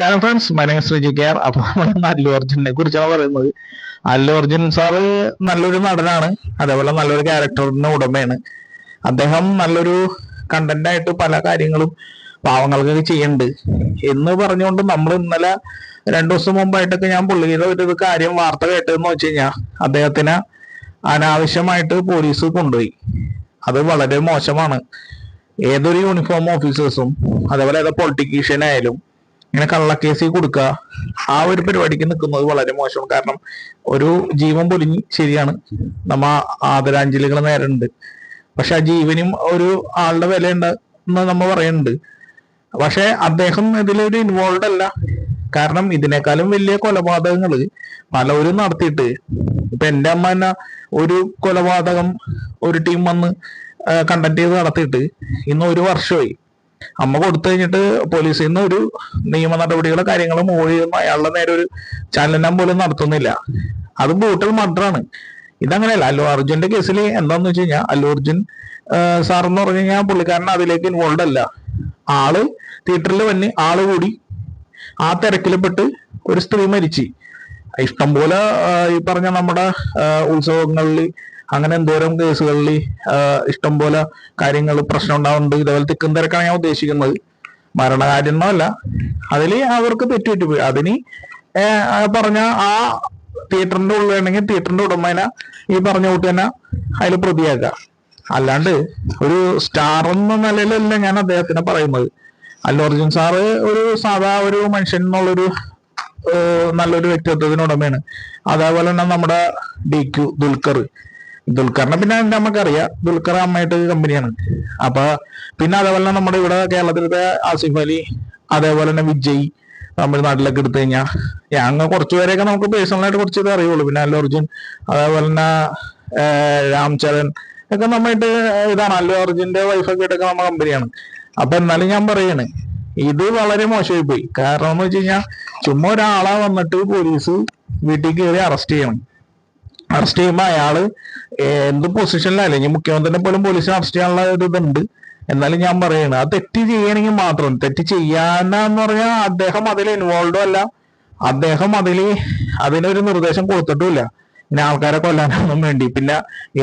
കാരണം friends my Sreeji K R അപ്പൊ നമ്മൾ അല്ലു അർജുനെ കുറിച്ചാണ് പറയുന്നത്. അല്ലു അർജുൻ സാറ് നല്ലൊരു നടനാണ്. അതേപോലെ നല്ലൊരു ക്യാരക്ടറിന്റെ ഉടമയാണ്. അദ്ദേഹം നല്ലൊരു കണ്ടന്റ് ആയിട്ട് പല കാര്യങ്ങളും പാവങ്ങൾക്കൊക്കെ ചെയ്യുന്നുണ്ട്. എന്ന് പറഞ്ഞുകൊണ്ട് നമ്മൾ ഇന്നലെ രണ്ടു ദിവസം മുമ്പായിട്ടൊക്കെ ഞാൻ പുള്ളിയുടെ ഒരു കാര്യം വാർത്ത കേട്ടതെന്ന് വെച്ച് കഴിഞ്ഞാൽ അദ്ദേഹത്തിന് അനാവശ്യമായിട്ട് പോലീസ് കൊണ്ടുപോയി. അത് വളരെ മോശമാണ്. ഏതൊരു യൂണിഫോം ഓഫീസേഴ്സും അതേപോലെ ഏതോ പൊളിറ്റീഷ്യൻ ആയാലും ഇങ്ങനെ കള്ളക്കേസിൽ കൊടുക്കുക. ആ ഒരു പരിപാടിക്ക് നിൽക്കുന്നത് വളരെ മോശമാണ് കാരണം ഒരു ജീവൻ പൊലിഞ്ഞ് ശരിയാണ്. നമ്മ ആദരാഞ്ജലികൾ നേരുന്നുണ്ട് പക്ഷെ ആ ജീവനും ഒരു ആളുടെ വില എന്ന് നമ്മ പറയുന്നുണ്ട് പക്ഷെ അദ്ദേഹം ഇതിലൊരു ഇൻവോൾവ് അല്ല. കാരണം ഇതിനേക്കാളും വലിയ കൊലപാതകങ്ങൾ പലവരും നടത്തിയിട്ട്. ഇപ്പൊ എന്റെ അമ്മ തന്നെ ഒരു കൊലപാതകം ഒരു ടീം വന്ന് കണ്ടക്ട് ചെയ്ത് നടത്തിയിട്ട് ഇന്ന് ഒരു വർഷമായി അമ്മ കൊടുത്തു കഴിഞ്ഞിട്ട് പോലീസിൽ നിന്ന് ഒരു നിയമ നടപടികളോ കാര്യങ്ങളോ മൂഴിയൊന്നും അയാളുടെ നേരെ ഒരു ചലനം പോലും നടത്തുന്നില്ല. അത് ബ്രൂട്ടൽ മർഡറാണ് ഇതങ്ങനെയല്ല അല്ലു അർജുന്റെ കേസിൽ എന്താന്ന് വെച്ച് കഴിഞ്ഞാൽ അല്ലു അർജുൻ സാർ എന്ന് പറഞ്ഞു കഴിഞ്ഞാൽ പുള്ളിക്കാരൻ അതിലേക്ക് ഇൻവോൾവ് അല്ല. ആൾ തിയേറ്ററിൽ വന്ന് ആൾ കൂടി ആ തിരക്കിൽപ്പെട്ട് ഒരു സ്ത്രീ മരിച്ചു. ഇഷ്ടംപോലെ ഈ പറഞ്ഞ നമ്മുടെ ഉത്സവങ്ങളിൽ അങ്ങനെ എന്തോരം കേസുകളിൽ ഇഷ്ടം പോലെ കാര്യങ്ങൾ പ്രശ്നം ഉണ്ടാവുന്നുണ്ട് ഇതേപോലെ തിക്കും തിരക്കാണ് ഞാൻ ഉദ്ദേശിക്കുന്നത്. മരണകാര്യമല്ല അതിൽ അവർക്ക് തെറ്റുപറ്റി അതിന് പറഞ്ഞ ആ തിയേറ്ററിന്റെ ഉള്ളിലാണെങ്കിൽ തിയേറ്ററിന്റെ ഉടമേന ഈ പറഞ്ഞ കൂട്ടി തന്നെ അതിൽ പ്രതിയാക്കുക. അല്ലാണ്ട് ഒരു സ്റ്റാർ എന്ന നിലയിലല്ല ഞാൻ അദ്ദേഹത്തിനെ പറയുന്നത്. അല്ല അർജുൻ സാറ് ഒരു സാധാ ഒരു മനുഷ്യൻ എന്നുള്ളൊരു നല്ലൊരു വ്യക്തിത്വത്തിന് ഉടമയാണ്. അതേപോലെ തന്നെ നമ്മുടെ ഡി ക്യു ദുൽഖർ. ദുൽഖറിനെ പിന്നെ നമുക്കറിയാം. ദുൽഖർ അമ്മയായിട്ട് കമ്പനിയാണ്. അപ്പൊ പിന്നെ അതേപോലെ നമ്മുടെ ഇവിടെ കേരളത്തിലത്തെ ആസിഫ് അലി അതേപോലെ തന്നെ വിജയ് തമിഴ്നാട്ടിലൊക്കെ എടുത്തു കഴിഞ്ഞാൽ ഞങ്ങൾ കുറച്ചുപേരെയൊക്കെ നമുക്ക് പേഴ്സണലായിട്ട് കുറച്ച് ഇത് അറിയുള്ളൂ. പിന്നെ അല്ലു അർജുൻ അതേപോലെ തന്നെ രാംചരൺ ഒക്കെ നമ്മായിട്ട് ഇതാണ്. അല്ലു അർജുന്റെ വൈഫൊക്കെ ആയിട്ടൊക്കെ നമ്മുടെ കമ്പനിയാണ്. അപ്പൊ എന്നാലും ഞാൻ പറയാണ് ഇത് വളരെ മോശമായി പോയി കാരണം എന്ന് വെച്ച് കഴിഞ്ഞാൽ ചുമ്മാ ഒരാളെ വന്നിട്ട് പോലീസ് വീട്ടിൽ കയറി അറസ്റ്റ് ചെയ്യണം. അറസ്റ്റ് ചെയ്യുമ്പോ അയാൾ എന്ത് പൊസിഷനിലല്ല ഇനി മുഖ്യമന്ത്രിനെ പോലും പോലീസിനെ അറസ്റ്റ് ചെയ്യാനുള്ള ഒരു ഇതുണ്ട്. എന്നാലും ഞാൻ പറയണ അത് തെറ്റ് ചെയ്യണമെങ്കിൽ മാത്രം തെറ്റ് ചെയ്യാനെന്ന് പറഞ്ഞാൽ അദ്ദേഹം അതിൽ ഇൻവോൾവ് അല്ല. അദ്ദേഹം അതിൽ അതിനൊരു നിർദ്ദേശം കൊടുത്തിട്ടുമില്ല. പിന്നെ ആൾക്കാരെ കൊല്ലാനൊന്നും വേണ്ടി. പിന്നെ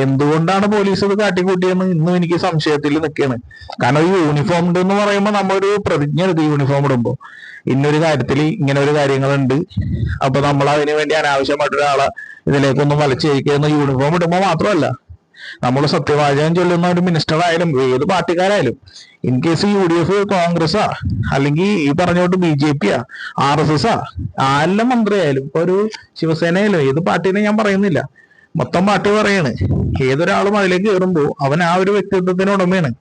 എന്തുകൊണ്ടാണ് പോലീസ് ഇത് കാട്ടിക്കൂട്ടിയെന്ന് ഇന്നും എനിക്ക് സംശയത്തിൽ നിൽക്കുകയാണ്. കാരണം ഈ യൂണിഫോം ഉണ്ട് എന്ന് പറയുമ്പോൾ നമ്മളൊരു പ്രതിജ്ഞ എടുത്ത് യൂണിഫോം ഇടുമ്പോൾ ഇന്നൊരു കാര്യത്തിൽ ഇങ്ങനെ ഒരു കാര്യങ്ങളുണ്ട്. അപ്പൊ നമ്മൾ അതിനു വേണ്ടി അനാവശ്യമായിട്ട് ഇതിലേക്കൊന്നും വലിച്ചേക്കുന്ന യൂണിഫോം ഇടുമ്പോൾ മാത്രമല്ല. നമ്മൾ സത്യവാചകം ചൊല്ലുന്ന ഒരു മിനിസ്റ്റർ ആയാലും ഏത് പാർട്ടിക്കാരായാലും in case U D F കോൺഗ്രസാ അല്ലെങ്കിൽ ഈ പറഞ്ഞോട്ട് ബി ജെ പിയാ ആർ എസ് എസാ ആരെല്ലാം മന്ത്രിയായാലും ഇപ്പൊ ഒരു ശിവസേനയിലും ഏത് പാർട്ടീനെ ഞാൻ പറയുന്നില്ല. മൊത്തം പാർട്ടി പറയാണ് ഏതൊരാളും അതിലേക്ക് കയറുമ്പോൾ അവൻ ആ ഒരു വ്യക്തിത്വത്തിന് ഉടമയാണ്.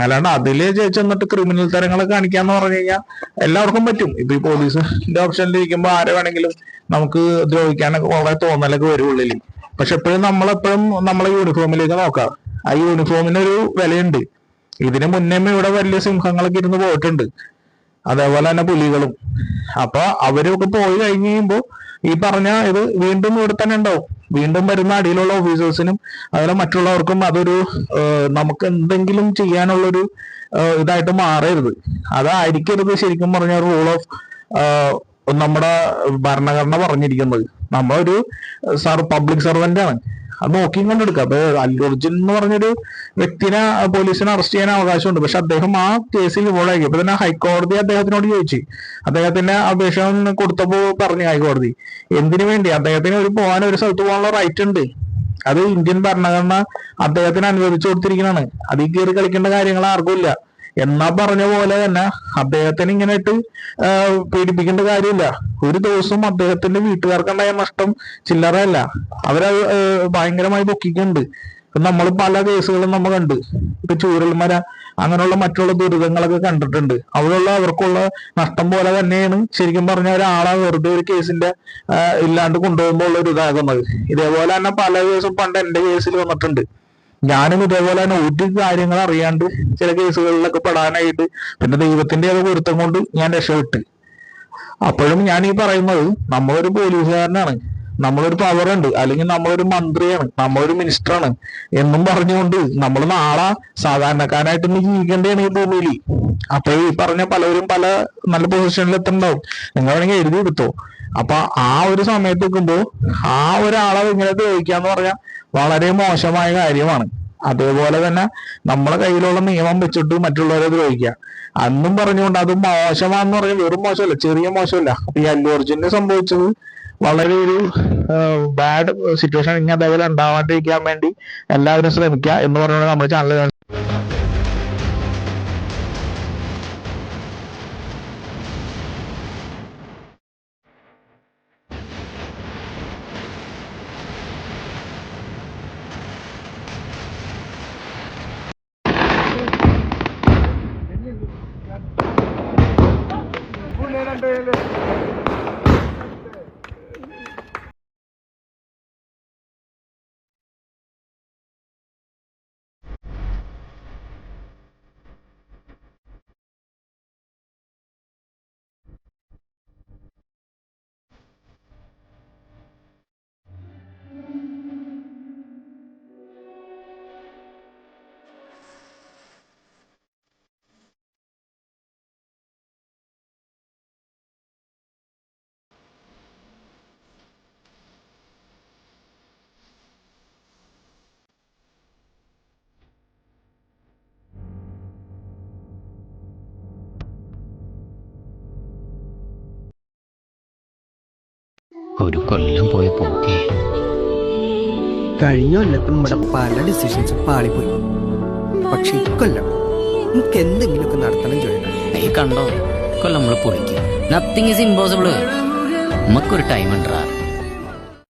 അല്ലാണ്ട് അതിൽ ചെന്നിട്ട് ക്രിമിനൽ തരങ്ങളെ കാണിക്കാന്ന് പറഞ്ഞു കഴിഞ്ഞാൽ എല്ലാവർക്കും പറ്റും. ഇപ്പൊ ഈ പോലീസിന്റെ ഓപ്ഷനിൽ ഇരിക്കുമ്പോ ആരെ വേണമെങ്കിലും നമുക്ക് ദ്രോഹിക്കാനൊക്കെ വളരെ തോന്നലൊക്കെ വരും ഉള്ളിൽ പക്ഷെ എപ്പോഴും നമ്മളെപ്പോഴും നമ്മളെ യൂണിഫോമിലേക്ക് നോക്കാം. ആ യൂണിഫോമിന് ഒരു വിലയുണ്ട്. ഇതിന് മുന്നേ ഇവിടെ വലിയ സിംഹങ്ങളൊക്കെ ഇരുന്ന് പോയിട്ടുണ്ട് അതേപോലെ തന്നെ പുലികളും. അപ്പൊ അവരൊക്കെ പോയി കഴിഞ്ഞ് കഴിയുമ്പോ ഈ പറഞ്ഞ ഇത് വീണ്ടും ഇവിടെ തന്നെ ഉണ്ടാവും. വീണ്ടും വരുന്ന അടിയിലുള്ള ഓഫീസേഴ്സിനും അതുപോലെ മറ്റുള്ളവർക്കും അതൊരു നമുക്ക് എന്തെങ്കിലും ചെയ്യാനുള്ളൊരു ഇതായിട്ട് മാറരുത്. അതായിരിക്കരുത് ശരിക്കും പറഞ്ഞ റൂൾ ഓഫ് നമ്മുടെ ഭരണഘടന പറഞ്ഞിരിക്കുന്നത്. നമ്മളൊരു സർ പബ്ലിക് സർവന്റ് ആണ്. അത് നോക്കിയും കണ്ടെടുക്കുക അപ്പൊ അല്ലു എന്ന് പറഞ്ഞൊരു വ്യക്തിനെ പോലീസിനെ അറസ്റ്റ് ചെയ്യാൻ അവകാശമുണ്ട്. പക്ഷെ അദ്ദേഹം ആ കേസിൽ ഇവളായി അപ്പൊ തന്നെ ഹൈക്കോടതി അദ്ദേഹത്തിനോട് ചോദിച്ചു. അദ്ദേഹത്തിന്റെ അപേക്ഷ കൊടുത്തപ്പോ പറഞ്ഞു ഹൈക്കോടതി എന്തിനു വേണ്ടി? അദ്ദേഹത്തിന് ഒരു പോകാൻ ഒരു സ്ഥലത്ത് പോകാനുള്ള റൈറ്റ് ഉണ്ട്. അത് ഇന്ത്യൻ ഭരണഘടന അദ്ദേഹത്തിന് അനുവദിച്ചു കൊടുത്തിരിക്കുന്നതാണ്. അതിൽ കയറി കളിക്കേണ്ട കാര്യങ്ങൾ ആർക്കും ഇല്ല. എന്നാ പറഞ്ഞ പോലെ തന്നെ അദ്ദേഹത്തിന് ഇങ്ങനെ ഇട്ട് പീഡിപ്പിക്കേണ്ട കാര്യമില്ല. ഒരു ദിവസം അദ്ദേഹത്തിന്റെ വീട്ടുകാർക്കുണ്ടായ നഷ്ടം ചില്ലറയല്ല. അവരത് ഭയങ്കരമായി പൊക്കിക്കുന്നുണ്ട് നമ്മൾ പല കേസുകളും നമ്മൾ കണ്ട്. ഇപ്പൊ ചൂരൽമര അങ്ങനെയുള്ള മറ്റുള്ള ദുരിതങ്ങളൊക്കെ കണ്ടിട്ടുണ്ട്. അവിടെയുള്ള അവർക്കുള്ള നഷ്ടം പോലെ തന്നെയാണ് ശരിക്കും പറഞ്ഞ ഒരാളെ വെറുതെ ഒരു കേസിന്റെ ഇല്ലാണ്ട് കൊണ്ടുപോകുമ്പോൾ ഉള്ള ഒരു ഇതാകുന്നത്. ഇതേപോലെ തന്നെ പല കേസും പണ്ട് എന്റെ കേസിൽ വന്നിട്ടുണ്ട്. ഞാനും ഇതേപോലെ തന്നെ ഒരു കാര്യങ്ങൾ അറിയാണ്ട് ചില കേസുകളിലൊക്കെ പെടാനായിട്ട് പിന്നെ ദൈവത്തിന്റെ അത് പൊരുത്തം കൊണ്ട് ഞാൻ രക്ഷപ്പെട്ട്. അപ്പോഴും ഞാൻ ഈ പറയുന്നത് നമ്മളൊരു പോലീസുകാരനാണ്. നമ്മളൊരു പവർ ഉണ്ട്. അല്ലെങ്കിൽ നമ്മളൊരു മന്ത്രിയാണ്. നമ്മളൊരു മിനിസ്റ്ററാണ് എന്നും പറഞ്ഞുകൊണ്ട് നമ്മൾ നാളെ സാധാരണക്കാരായിട്ട് ജീവിക്കേണ്ടതാണ് ഈ ഭൂമിയിൽ. അപ്പൊ ഈ പറഞ്ഞ പലവരും പല നല്ല പൊസിഷനിൽ എത്തുന്നുണ്ടാവും നിങ്ങൾ വേണമെങ്കിൽ എഴുതി എടുത്തോ. അപ്പൊ ആ ഒരു സമയത്ത് നിൽക്കുമ്പോൾ ആ ഒരാളെ ഇങ്ങനെ ദ്രോഹിക്കാന്ന് പറഞ്ഞാൽ വളരെ മോശമായ കാര്യമാണ്. അതേപോലെ തന്നെ നമ്മളെ കയ്യിലുള്ള നിയമം വെച്ചിട്ട് മറ്റുള്ളവരെ ദ്രോഹിക്കുക. അന്നും പറഞ്ഞുകൊണ്ട് അത് മോശമാണെന്ന് പറഞ്ഞാൽ വെറും മോശമല്ല ചെറിയ മോശമല്ല. അപ്പൊ ഈ അല്ലു സംഭവിച്ചത് വളരെ ഒരു ബാഡ് സിറ്റുവേഷൻ ഇനി അതേപോലെ ഉണ്ടാവാണ്ടിരിക്കാൻ വേണ്ടി എല്ലാവരും ശ്രമിക്കുക എന്ന് പറഞ്ഞുകൊണ്ട് നമ്മുടെ ചാനൽ Bu neden böyle? ഒരു കൊല്ലം പോയ പോക്കേ കഴിഞ്ഞ കൊല്ലത്തും ഇവിടെ പല ഡിസിഷൻസും പാളിപ്പോയി. പക്ഷെ ഇക്കൊല്ലം നമുക്ക് എന്തെങ്കിലുമൊക്കെ നടത്തണം ചോദിക്കണം നീ കണ്ടോ? കൊല്ലം നമ്മൾ പൊളിക്കും നത്തിങ് ഇസ് ഇമ്പോസിബിൾ നമുക്കൊരു ടൈം ഉണ്ടാ